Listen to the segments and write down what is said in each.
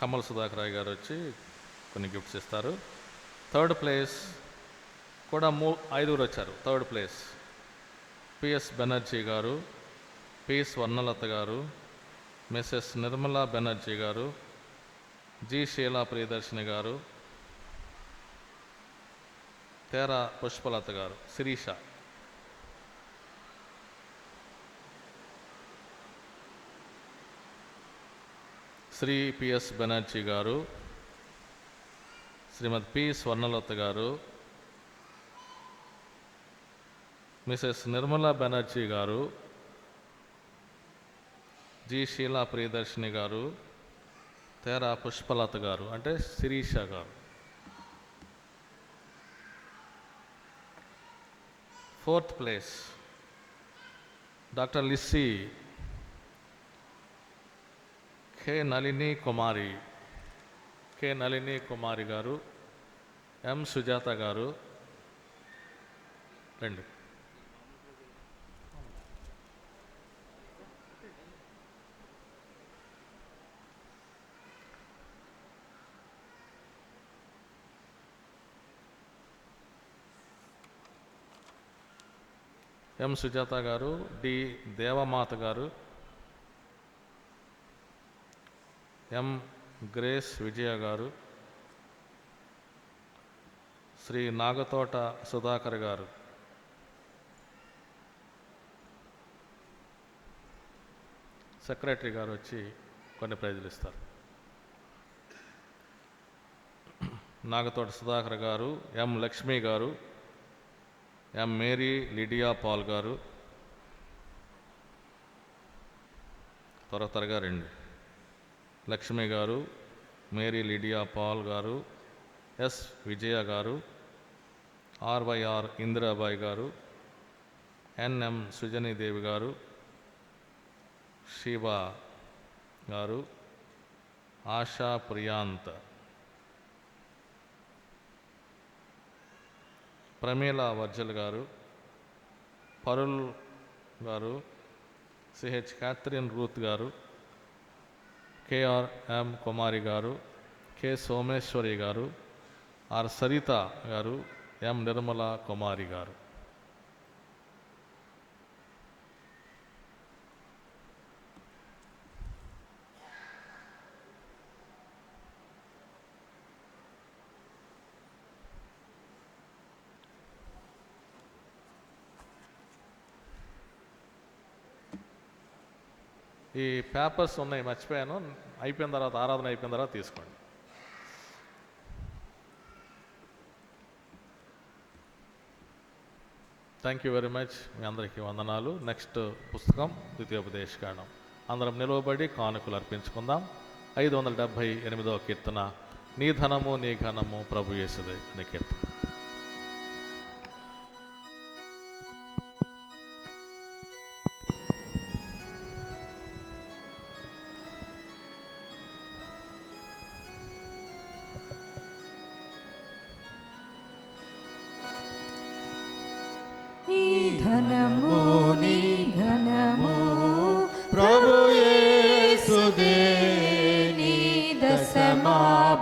కమల్ సుధాకర్ రాయ్ గారు వచ్చి కొన్ని గిఫ్ట్స్ ఇస్తారు. థర్డ్ ప్లేస్ కూడా మూ ఐదుగురు వచ్చారు. థర్డ్ ప్లేస్ పిఎస్ బెనర్జీ గారు పిఎస్ వర్ణలత గారు మిస్సెస్ నిర్మలా బెనర్జీ గారు జి శీలా ప్రియదర్శిని గారు తేరా పుష్పలత గారు శిరీష శ్రీ పిఎస్ బెనర్జీ గారు శ్రీమతి పి స్వర్ణలత గారు మిసెస్ నిర్మలా బెనర్జీ గారు జి శీలా ప్రియదర్శిని గారు తేరా పుష్పలత గారు అంటే శిరీష గారు. Fourth place doctor Lissy K Nalini Kumari. K Nalini Kumari గారు. ఎం సుజాత గారు. రండి. ఎం సుజాత గారు. డి దేవమాత గారు. ఎం. గ్రేస్ విజయ గారు శ్రీ నాగతోట సుధాకర్ గారు. సెక్రటరీ గారు వచ్చి కొన్ని ప్రైజులు ఇస్తారు. నాగతోట సుధాకర్ గారు ఎం. లక్ష్మి గారు ఎం. మేరీ లిడియా పాల్ గారు. త్వర త్వరగా రండి. లక్ష్మి గారు మేరీ లిడియా పాల్ గారు ఎస్ విజయ గారు ఆర్వైఆర్ ఇందిరాబాయ్ గారు ఎన్ఎం సుజనీదేవి గారు శివ గారు ASHA ప్రియాంత్. Pramila Varjal garu Parul garu CH Catherine Ruth garu KRM Kumari garu K Someswari గారు ఆర్ సరిత గారు ఎం నిర్మల కుమారి గారు. ఈ పేపర్స్ ఉన్నాయి మర్చిపోయాను. అయిపోయిన తర్వాత ఆరాధన అయిపోయిన తర్వాత తీసుకోండి. థ్యాంక్ యూ వెరీ మచ్ మీ అందరికీ వందనాలు. నెక్స్ట్ పుస్తకం ద్వితీయోపదేశకాండం అందరం నిలవబడి కానుకలు అర్పించుకుందాం. ఐదు వందల డెబ్భై ఎనిమిదవ కీర్తన నీ ధనము నీ ఘనము ప్రభు యేసుదే అనే కీర్తన.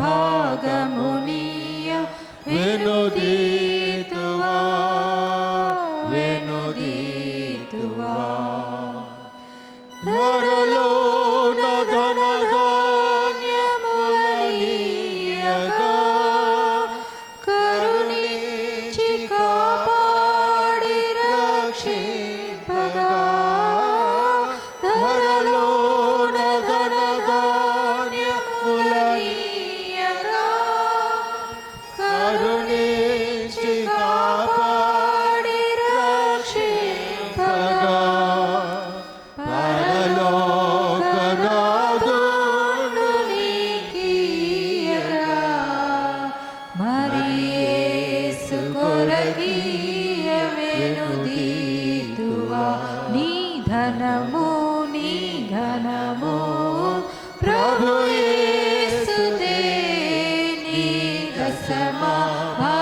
ভাব Sama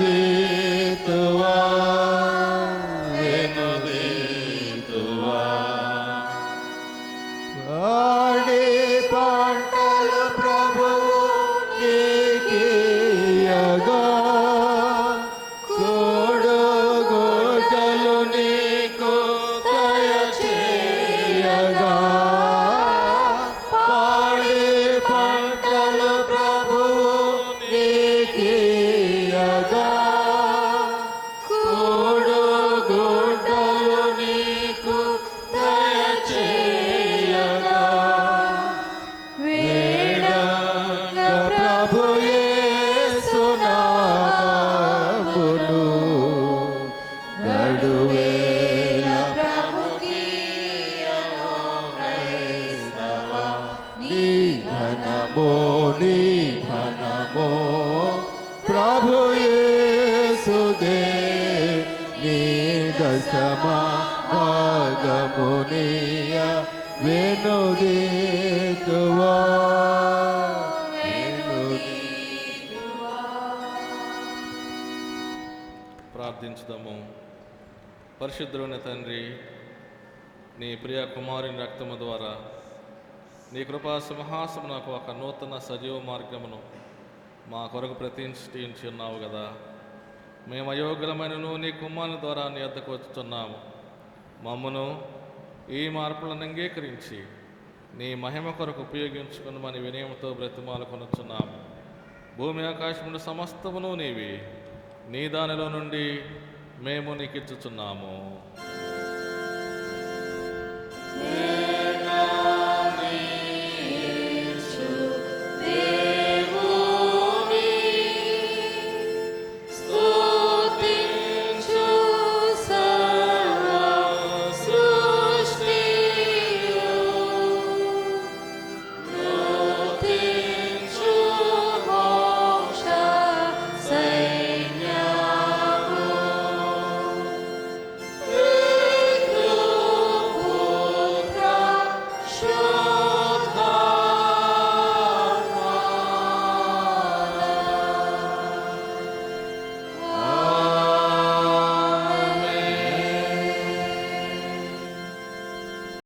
दितवा ప్రార్థించుదాము. పరిశుద్ధులైన తండ్రి నీ ప్రియ కుమారుని రక్తము ద్వారా నీ కృపా సింహాసం నాకు ఒక నూతన సజీవ మార్గమును మా కొరకు ప్రతిష్ఠించి ఉన్నావు కదా. మేము అయోగ్యమైనను నీ కుమారుని ద్వారా నీ వద్దకు వచ్చుతున్నాము మమ్మను ఈ మార్పులను అంగీకరించి నీ మహిమ కొరకు ఉపయోగించుకుని వినయంతో బ్రతిమాలు కొనుచున్నాము. భూమి ఆకాశములు సమస్తమును నీవి నీ దానిలో నుండి మేము నీకిచ్చుచున్నాము.